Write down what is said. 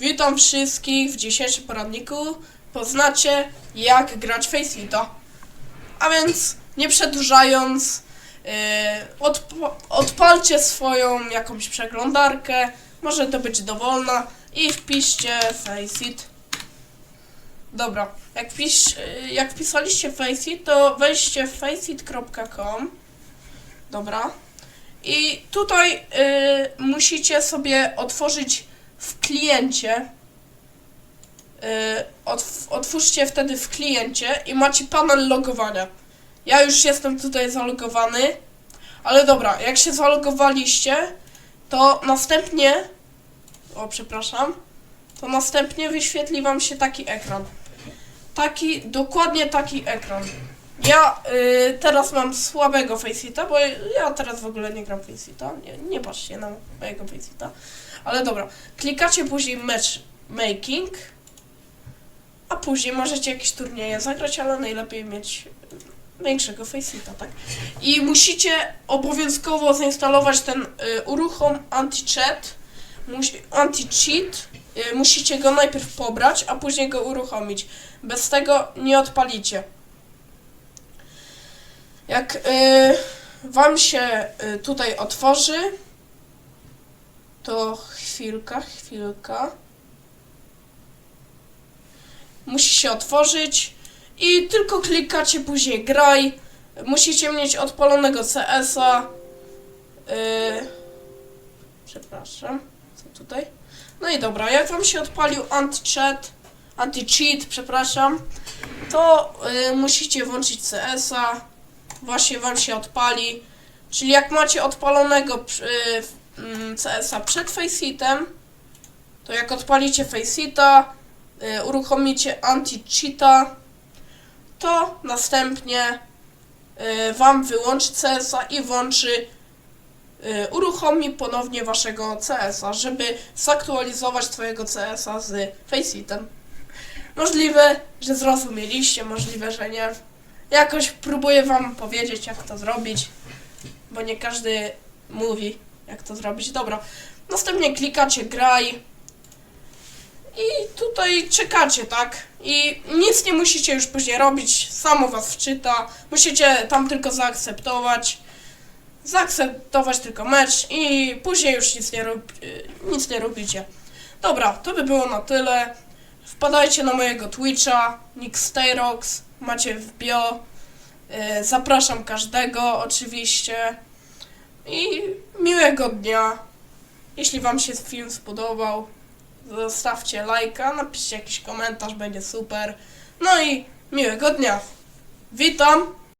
Witam wszystkich w dzisiejszym poradniku. Poznacie jak grać Faceita. A więc nie przedłużając, yy, odp- odpalcie swoją jakąś przeglądarkę. Może to być dowolna i wpiszcie Faceit. Dobra, jak, pisz, yy, jak wpisaliście Faceit, to wejdźcie w faceit.com. Dobra. I tutaj y, musicie sobie otworzyć w kliencie. Y, otw otwórzcie wtedy w kliencie i macie panel logowania. Ja już jestem tutaj zalogowany. Ale dobra, jak się zalogowaliście, to następnie. O, przepraszam. To następnie wyświetli wam się taki ekran. Taki, dokładnie taki ekran. Ja y, teraz mam słabego Faceita, bo ja teraz w ogóle nie gram Faceita. Nie, nie patrzcie na mojego Faceita. Ale dobra, klikacie później matchmaking, a później możecie jakieś turnieje zagrać, ale najlepiej mieć większego Faceita, tak? I musicie obowiązkowo zainstalować ten y, uruchom anti-chat, anti-cheat. Y, musicie go najpierw pobrać, a później go uruchomić. Bez tego nie odpalicie. Jak y, wam się y, tutaj otworzy, to chwilka, chwilka. Musi się otworzyć i tylko klikacie później graj. Musicie mieć odpalonego CS-a. Y, przepraszam, co tutaj? No i dobra, jak wam się odpalił anti-chat, anti-cheat, przepraszam, to musicie włączyć CS-a właśnie wam się odpali. Czyli jak macie odpalonego przy- y, mm, CS-a przed Faceitem, to jak odpalicie Faceita, y, uruchomicie anti-cheata, to następnie y, wam wyłączy CS-a i włączy uruchomi ponownie waszego CS-a, żeby zaktualizować twojego CS-a z Faceitem. Możliwe, że zrozumieliście, możliwe, że nie. Jakoś próbuję wam powiedzieć, jak to zrobić, bo nie każdy mówi, jak to zrobić. Dobra, następnie klikacie graj i tutaj czekacie, tak? I nic nie musicie już później robić, samo was wczyta. Musicie tam tylko zaakceptować. Zaakceptować tylko mecz i później już nic nie, nic nie robicie. Dobra, to by było na tyle. Wpadajcie na mojego Twitcha, Nick Stayrox, macie w bio. Y, Zapraszam każdego oczywiście. I miłego dnia. Jeśli Wam się film spodobał, zostawcie lajka, napiszcie jakiś komentarz, będzie super. No i miłego dnia. Witam.